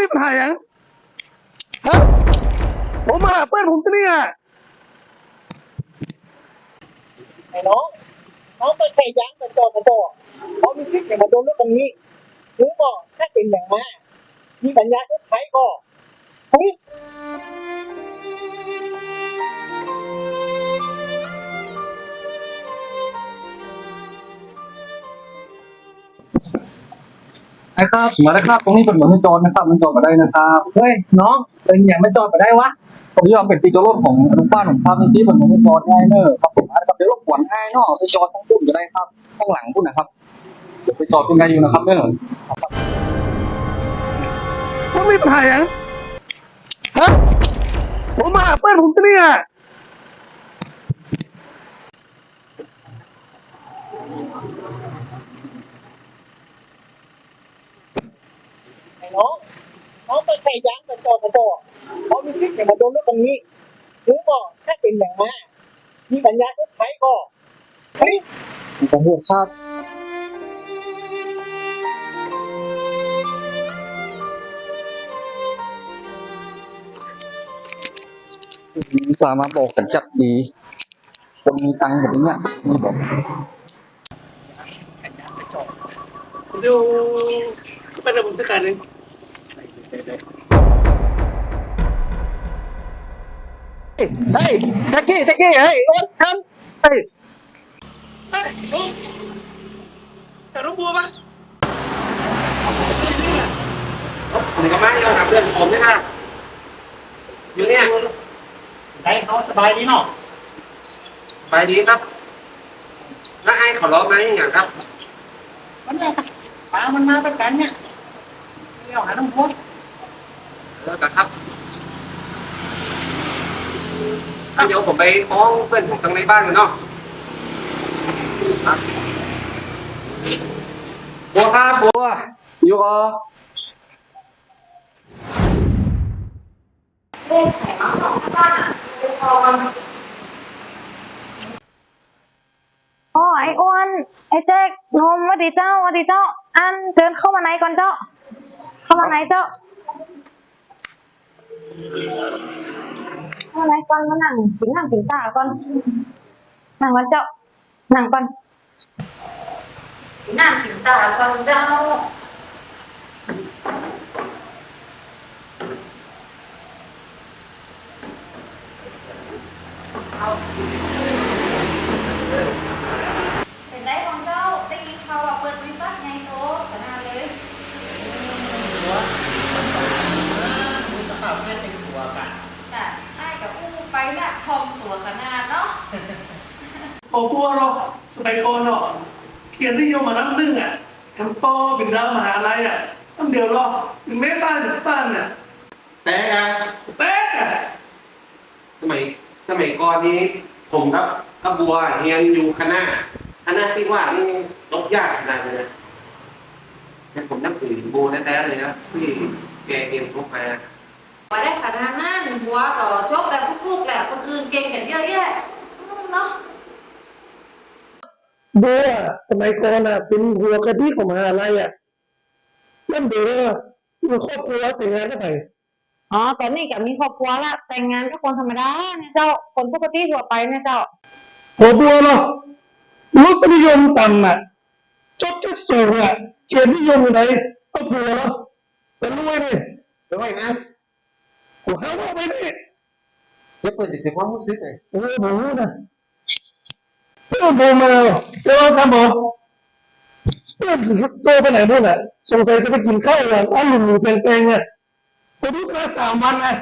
มีปัญหาอย่างฮะผมมาหาเพื่อนผมที่นี่อะไอ้น้องน้องไปใครยางมันโตมันโตเขามีคลิปอย่างมาโดนเรื่องตรงนี้รู้ก็ถ้าเป็นอย่างมามีสัญญาชดใช้ก็ นะครับมาแล้วครับตรงนี้เป็นเหมือนไม่จอดนะครับ มันจอดมาได้นะครับเฮ้ยน้องเป็นอย่างไม่จอดไปได้วะผมยอมเป็นปีจอดรถของลูกบ้านของครับนี่ที่เป็นเหมือนไม่จอดง่ายเนอะครับผมอาจจะเดี๋ยวรบกวนง่ายเนาะไปจอดทั้งตุ้นก็ได้ครับข้างหลังพุ่นนะครับเดี๋ยวไปจอดเป็นไงอยู่นะครับเนอะผมมีปัญหาอย่างฮะผมมาหาเพื่อนผมที่นี่อะ ไอ้น้อง น้องไปแค่ยางกระจอกกระจอกเขามีคลิปอย่างมาโดนเรื่องตรงนี้รู้ก็ถ้าเป็นอย่างมามีปัญญาชดใช้ก็เฮ้ยขอโทษครับสามารถบอกกันจัดดีคนมีตังค์แบบนี้มีบอกเดี๋ยวไปเดี๋ยวผมจัดการเอง เฮ้ยแท็กกี้แท็กกี้เฮ้ยโอ๊ตทำเฮ้ยเฮ้ยลุงแต่ลุงบัวปะผมก็มาอยู่ครับเพื่อนผมนี่ค่ะอยู่เนี่ยได้เขาสบายดีเนาะไปดีครับ แล้วไอ้ขอร้องไหมอย่างครับ มันเนี่ยปลามันมาประกันเนี่ยเดี๋ยวหาน้ำพุเออครับถ้า เดี๋ยวผมไปมองเพื่อนผมตรงในบ้านกันเนาะครับบัวครับบัวอยู่ก็เลขไข่ม้าของที่บ้านอะดูพอมันอ๋อไอ้อ้วนไอ้แจ๊กนมวัสดีเจ้าวัสดีเจ้า อันเชิญเข้ามาในก่อนเจ้า เข้ามาในเจ้าเข้ามาในก่อนมานั่งกินนั่งกินตาก่อนนั่งก่อนเจ้า นั่งก่อนกินนั่งกินตาก่อนเจ้าเป็นได้ของเจ้าได้กินข้าวว่าเปิดบริษัทไงโตขนาดเลย สภาพแม่เต็มตัวกัน แต่ไอ้กับอู้ไปละทอมตัวขนาดเนาะ โอ้บัวหรอกสมัยก่อนเนาะเขียนที่ยมมานับหนึ่งอะแอมโปเป็นดาวมหาลัยอะต้องเดียวหรอกเป็นแม่บ้านอยู่ที่บ้านน่ะแต่อะเต๊ะสมัยสมัยก่อนนี้ ผมกับกับบัวเรียนอยู่คณะคณะที่ว่านี่ลบยากขนาดเลยนะแต่ผมนับถือบัวแท้ๆเลยนะที่แกเรียนทุกมาว่าได้ขนาดนั้นหัวก็จบแบบฟุกๆแหละคนอื่นเก่งกันเยอะแยะอืมเนาะ บัวสมัยก่อนอะ เป็นหัวกะทิของมหาลัยอะนั่นเดี๋ยวมีครอบครัวแต่งงานกันไปอ๋อตอนนี้ก็มีครอบครัวละแต่งงานก็คนธรรมดาเนี่ยเจ้าคนปกติทั่วไปเนี่ยเจ้าหัวบัวเนาะรสนิยมต่ำอะจบจะสูงอะเกียรตินิยมอยู่ไหนเอาบัวเนาะเป็นรวยเลยรวยงานกูหาว่าไปนี่เดี๋ยวเปิดจะเสียความรู้สึกเลยโอ้โหนะ เพื่อนโทรมาเดี๋ยวเราทำบอกเพื่อนโตไปไหนนู่นอะสงสัยจะไปกินข้าวอะอ้าวหนุ่มๆแปลงๆอ่ยไปดูกันสามวันนะ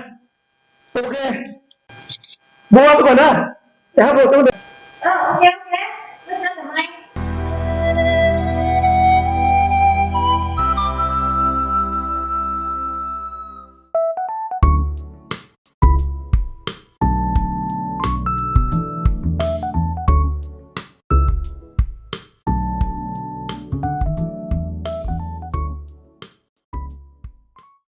โอเคบัวไปก่อนนะแต่ถ้าบัวต้องเออโอเคโอเค